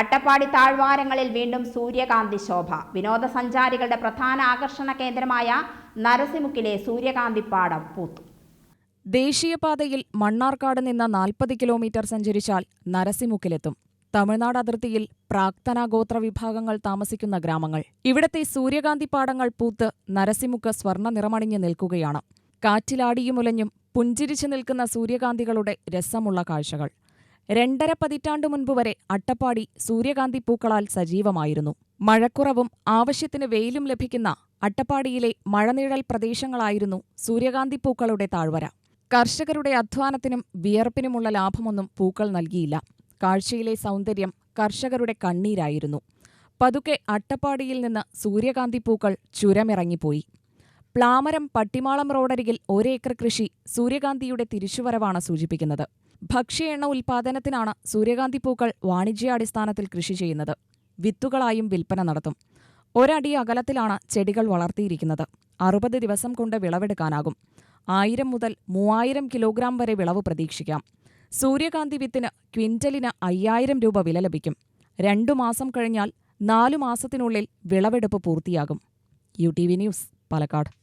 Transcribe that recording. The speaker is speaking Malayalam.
അട്ടപ്പാടി താഴ്വാരങ്ങളിൽ വീണ്ടും സൂര്യകാന്തി ശോഭ. വിനോദസഞ്ചാരികളുടെ പ്രധാന ആകർഷണ കേന്ദ്രമായ നരസിമുക്കിലെ സൂര്യകാന്തി പാടം പൂത്തു. ദേശീയപാതയിൽ മണ്ണാർക്കാട് നിന്ന് നാൽപ്പത് കിലോമീറ്റർ സഞ്ചരിച്ചാൽ നരസിമുക്കിലെത്തും. തമിഴ്നാട് അതിർത്തിയിൽ പ്രാക്തന ഗോത്ര വിഭാഗങ്ങൾ താമസിക്കുന്ന ഗ്രാമങ്ങൾ. ഇവിടത്തെ സൂര്യകാന്തി പാടങ്ങൾ പൂത്ത് നരസിമുക്ക് സ്വർണ നിറമണിഞ്ഞ് നിൽക്കുകയാണ്. കാറ്റിലാടിയുമുലഞ്ഞും പുഞ്ചിരിച്ചു നിൽക്കുന്ന സൂര്യകാന്തികളുടെ രസമുള്ള കാഴ്ചകൾ. രണ്ടര പതിറ്റാണ്ടു മുൻപ് വരെ അട്ടപ്പാടി സൂര്യകാന്തി പൂക്കളാൽ സജീവമായിരുന്നു. മഴക്കുറവും ആവശ്യത്തിന് വെയിലും ലഭിക്കുന്ന അട്ടപ്പാടിയിലെ മഴനിഴൽ പ്രദേശങ്ങളായിരുന്നു സൂര്യകാന്തി പൂക്കളുടെ താഴ്വര. കർഷകരുടെ അധ്വാനത്തിനും വിയർപ്പിനുമുള്ള ലാഭമൊന്നും പൂക്കൾ നൽകിയില്ല. കാഴ്ചയിലെ സൗന്ദര്യം കർഷകരുടെ കണ്ണീരായിരുന്നു. പതുക്കെ അട്ടപ്പാടിയിൽ നിന്ന് സൂര്യകാന്തി പൂക്കൾ ചുരമിറങ്ങിപ്പോയി. പ്ലാമരം പട്ടിമാളം റോഡരികിൽ ഒരേക്കർ കൃഷി സൂര്യകാന്തിയുടെ തിരിച്ചുവരവാണ് സൂചിപ്പിക്കുന്നത്. ഭക്ഷ്യ എണ്ണ ഉൽപ്പാദനത്തിനാണ് സൂര്യകാന്തി പൂക്കൾ വാണിജ്യാടിസ്ഥാനത്തിൽ കൃഷി ചെയ്യുന്നത്. വിത്തുകളായും വിൽപ്പന നടത്തും. ഒരടി അകലത്തിലാണ് ചെടികൾ വളർത്തിയിരിക്കുന്നത്. അറുപത് ദിവസം കൊണ്ട് വിളവെടുക്കാനാകും. ആയിരം മുതൽ മൂവായിരം കിലോഗ്രാം വരെ വിളവ് പ്രതീക്ഷിക്കാം. സൂര്യകാന്തി വിത്തിന് ക്വിന്റലിന് അയ്യായിരം രൂപ വില ലഭിക്കും. രണ്ടു മാസം കഴിഞ്ഞാൽ നാലു മാസത്തിനുള്ളിൽ വിളവെടുപ്പ് പൂർത്തിയാകും. U T V news Palakkad.